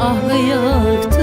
ahı yaktı.